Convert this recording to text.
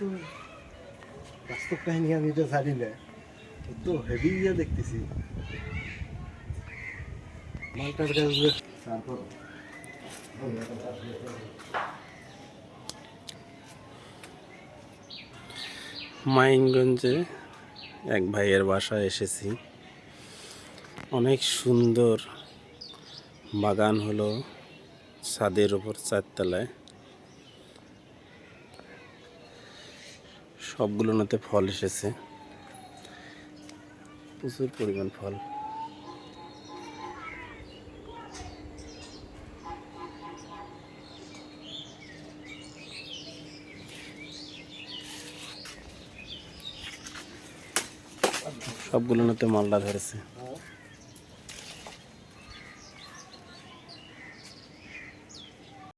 তো বাস্তব কাহিনী আমি জানি না। হেভি ইয়ে দেখতেছি। মালটার তারপর মাইনগঞ্জে এক ভাইয়ের বাসায় এসেছি। অনেক সুন্দর বাগান হলো ছাদের ওপর চারতলায়। সবগুলোতে ফল এসেছে। প্রচুর পরিমাণ ফল। সবগুলোতে মালটা ধরেছে।